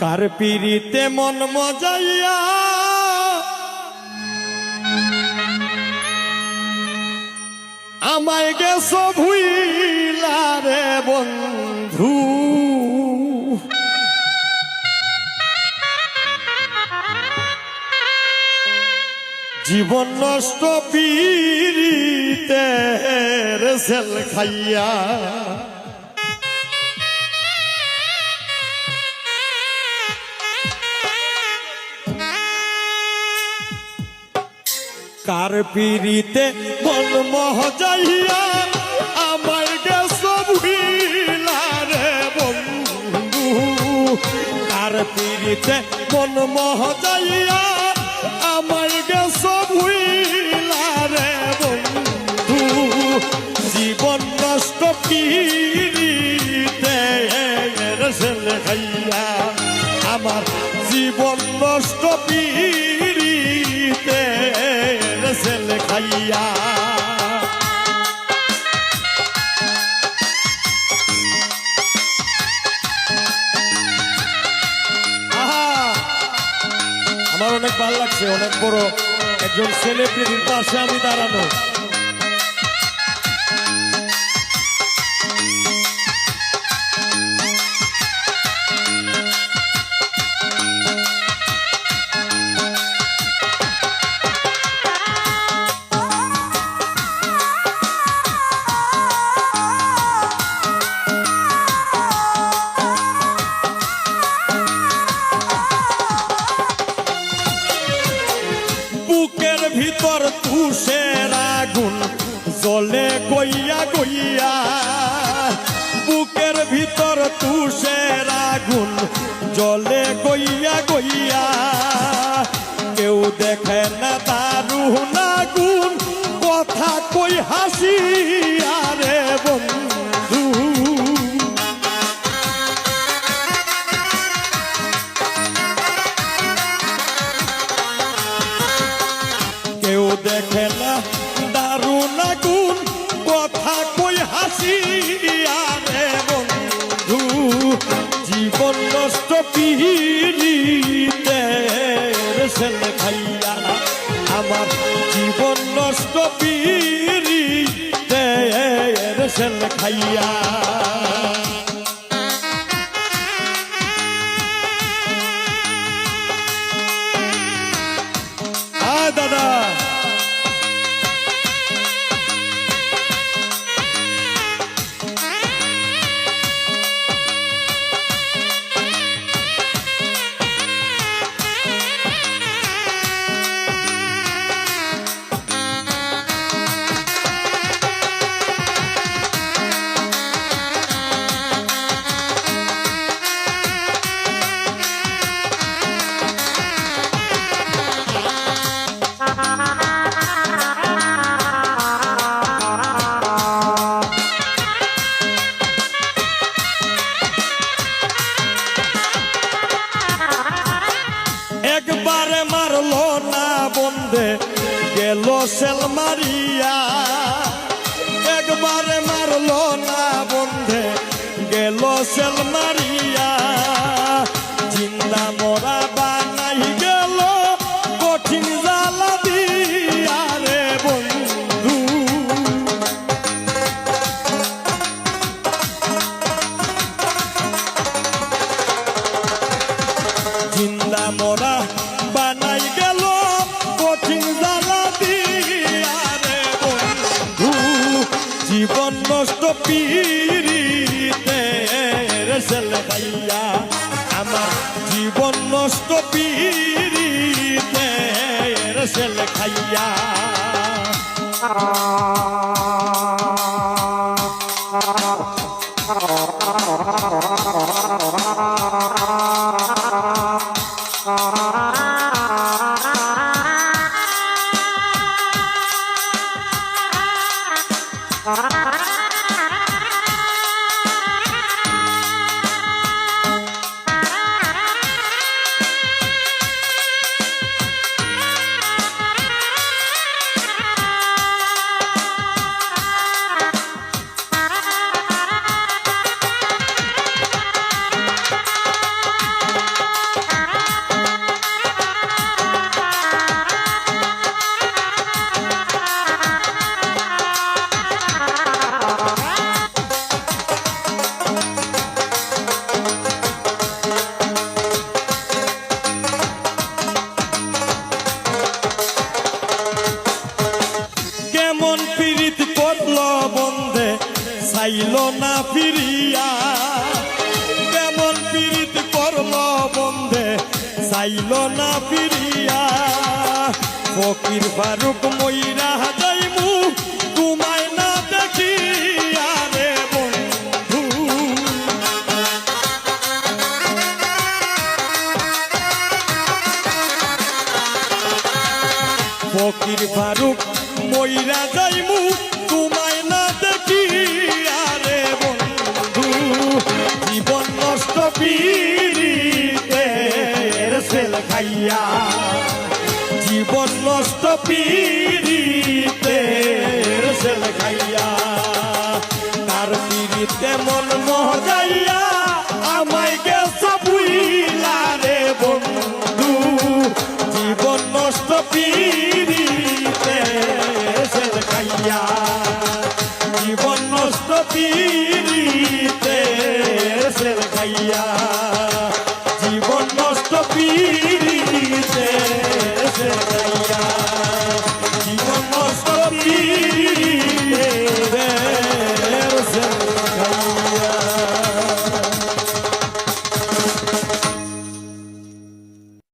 কার পিড়িতে মন মজাইয়া? আমায় গেছ ভুইলা রে বন্ধু। জীবন নষ্ট পিড়িতে সেল খাইয়া কার পিড়িতে মন মহ যাইয়া? আমার ভুইলা রে বন্ধু। কার পিড়িতে মন মহ যাইয়া? আমার ভুইলা রে বন্ধু। জীবন নষ্ট পিড়িতে আমার জীবন নষ্ট পিড়িতে আহা! আমার অনেক ভালো লাগছে অনেক বড় একজন সেলিব্রিটির পাশে আমি দাঁড়ানো গইয়া গইয়া বুকের ভিতর তুষের আগুন জলে গইয়া গইয়া কেউ দেখে না দারুণ আগুন, কথা কই হাসি। সেল খাইয়া আমার জীবন নষ্ট পিরি সেল খাইয়া বন্ধে গেল সেল মারিয়া। একবারে মারলো না বন্ধে গেল সেল মারিয়া। জিন্দা মরা বানাই গেল কঠিন জ্বালা দিয়া রে বন্ধু। জিন্দা মরা আমার জীবন নষ্ট পীড়িতের সেল খাইয়া Oh, চাইল না ফিরিয়া। কেমন পীড়িত করল বন্ধে চাইল না ফিরিয়া। ফকির ফারুক ময়রা যাইমু তোমায় না দেখিয়া ফকির ফারুক ময়রা যাইমু খাইয়া জীবন নষ্ট পীড়িতে সেল খাইয়া, তার পীড়িতে মন মজাইয়া আমায় গেছ বুইলা রে বন্ধু। জীবন নষ্ট পীড়িতে সেল খাইয়া, জীবন নষ্ট পীড়িতে